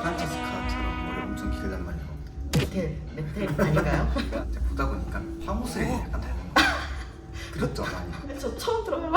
프란체스카처럼 머리 엄청 길단 말이에요. 메텔 메텔 아닌가요? 보다 보니까 황호슬이 약간 닮은 거. 그렇죠 많이. 저 처음 들어요.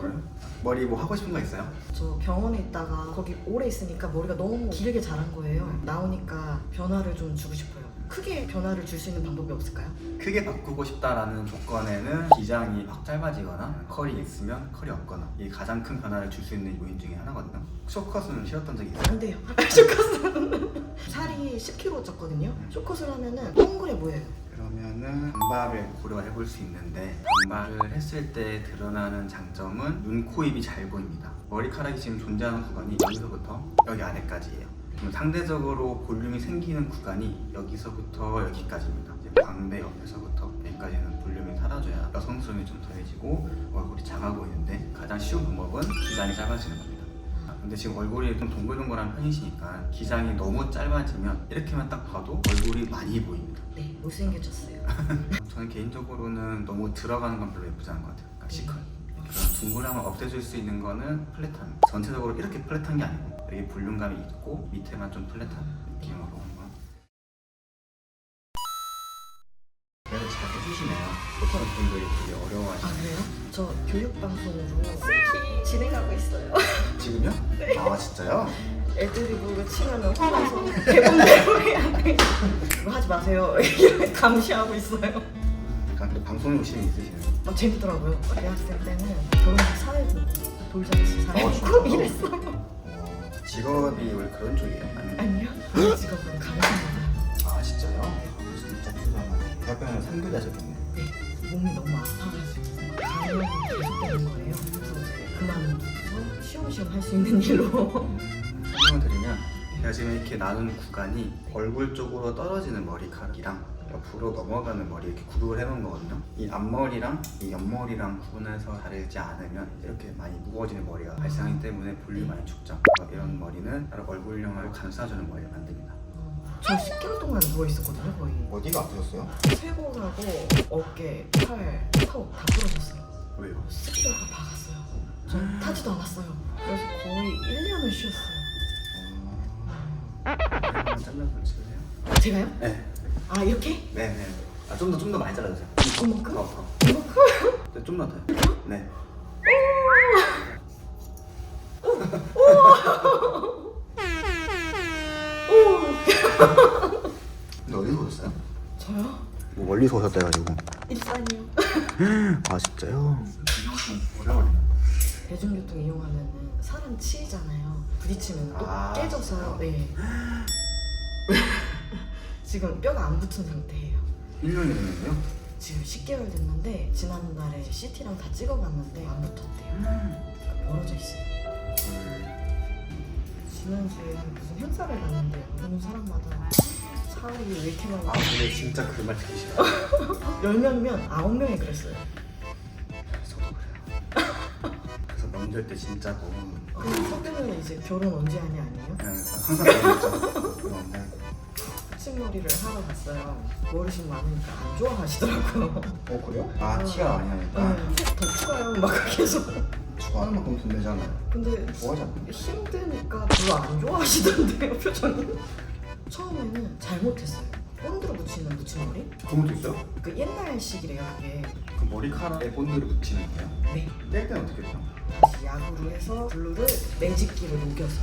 그래요? 머리 뭐 하고 싶은 거 있어요? 저 병원에 있다가 거기 오래 있으니까 머리가 너무 길게 자란 거예요. 나오니까 변화를 좀 주고 싶어요. 크게 변화를 줄 수 있는 방법이 없을까요? 크게 바꾸고 싶다라는 조건에는 기장이 확 짧아지거나 컬이 있으면 컬이 없거나 이게 가장 큰 변화를 줄 수 있는 요인 중에 하나거든요. 쇼컷은 쉬었던 적이 있어요? 안 돼요. 쇼컷은 살이 10kg 쪘거든요. 쇼컷을 하면은 동그래 보여요. 그러면은 단발을 고려해 볼 수 있는데 단발을 했을 때 드러나는 장점은 눈, 코, 입이 잘 보입니다. 머리카락이 지금 존재하는 구간이 여기서부터 여기 아래까지예요. 그럼 상대적으로 볼륨이 생기는 구간이 여기서부터 여기까지입니다. 광대 옆에서부터 여기까지는 볼륨이 사라져야 여성스러움이 좀 더해지고 얼굴이 작아 보이는데 가장 쉬운 방법은 기장이 짧아지는 겁니다. 근데 지금 얼굴이 좀 동글동글한 편이시니까 기장이 너무 짧아지면 이렇게만 딱 봐도 얼굴이 많이 보입니다. 네, 못생겨졌어요. 저는 개인적으로는 너무 들어가는 건 별로 예쁘지 않은 것 같아요. 그러니까 시컬. 그런 둥그람을 없애줄 수 있는 거는 플랫함. 전체적으로 이렇게 플랫한 게 아니고 여기 볼륨감이 있고 밑에만 좀 플랫한 느낌으로 한번. 그래도 잘 해주시네요. 보통 분들이 되게 아 어려워하시네요. 그래요? 저 교육방송으로 진행하고 있어요. 지금요? 아 진짜요? 애드리브 치면은 화나서 대본대로 해야 돼. 그거 하지 마세요. 이렇게 감시하고 있어요. 약간 또 방송에 욕심이 있으시네요. 막 재밌더라고요. 대학생 때는 결혼식 사회고 돌잔치 어, 사회고 진짜요? 이랬어요. 어, 직업이 원래 그런 쪽이에요? 아니면 아니요? 직업은 가르칩니다. 3교대 하셨겠네. 네, 몸이 너무 아파가지고 감염이 계속되는 거예요. 그래서 이제 그만두고서 쉬엄쉬엄 할 수 있는 일로 설명을 드리면 제가 지금 이렇게 나눈 구간이 얼굴 쪽으로 떨어지는 머리카락이랑 옆으로 넘어가는 머리 이렇게 구분을 해놓은 거거든요. 이 앞머리랑 이 옆머리랑 구분해서 다르지 않으면 이렇게 많이 무거워지는 머리가 발생하기 때문에 볼륨이 많이 죽죠. 그래서 이런 머리는 바로 얼굴형을 감싸주는 머리를 만듭니다. 어, 저 10개월 동안 누워 있었거든요 거의. 어디가 아프셨어요? 쇄골하고 어깨, 팔, 턱 다 부러졌어요. 왜요? 다 박았어요. 저 타지도 않았어요. 그래서 거의 1년을 쉬었어요. 한번 잘라서 주세요. 제가요? 네, 아 이렇게? 네, 네. 아, 좀 더 좀 더 많이 잘라주세요. 이만큼? 더, 더. 이만큼? 네, 좀더 더요. 네. 근데 어디서 오셨어요? 저요? 뭐 멀리서 오셨대가지고. 일산이요. 아 진짜요? 대중교통 이용하면은 사람 치이잖아요. 부딪히면 또 아, 깨져서 네. 지금 뼈가 안 붙은 상태예요. 1년이 됐는데요? 지금 10개월 됐는데 지난달에 CT랑 다 찍어봤는데 안 붙었대요. 벌어져 있어요. 지 난주에 무슨 행사를 갔는데 오는 사람마다 사람이 왜 이렇게 아 많아? 근데 진짜 그 말 듣기 싫어요. 10명이면 9명이 그랬어요. 저도 그래요. 그래서 명절 때 진짜 너무 근데 석규는 이제 결혼 언제 하냐 아니에요? 그냥 항상 그랬죠. 그런데 식머리를 하러 갔어요. 머리숱 많으니까 안 좋아하시더라고요. 어 그래요? 아 티가 많이 나니까 네, 더 추가요 막 계속. 추가하는 만큼 돈 내잖아요. 근데 좋아하지 않나요? 힘드니까 별로 안 좋아하시던데요 표정이. 처음에는 잘못했어요. 본드로 붙이는 붙임머리? 그런 것도 있어요? 그 옛날식이래요 그게. 그 머리카락에 본드를 붙이는 거예요? 네. 뗄 때는 어떻게 해요? 다시 야구로 해서 블루를 매직기로 녹여서.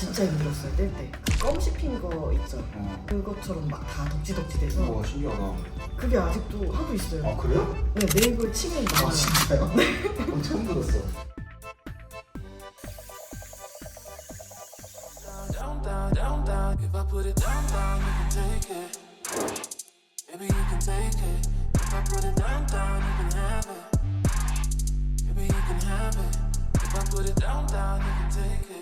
진짜 힘들었어요 뗄 때. 그껌 씹힌 거 있죠. 어. 그것처럼 막 다 덕지덕지 돼서 와 신기하다. 그게 아직도 하고 있어요. 아 그래요? 네 네이버에 치면 나와요. 아 진짜요? 어, 처음 들었어. down, down, down, down. If I put it down, down, you can take it. Baby, you can take it. If I put it down, down, you can have it. Baby, you can have it. If I put it down, down, you can take it.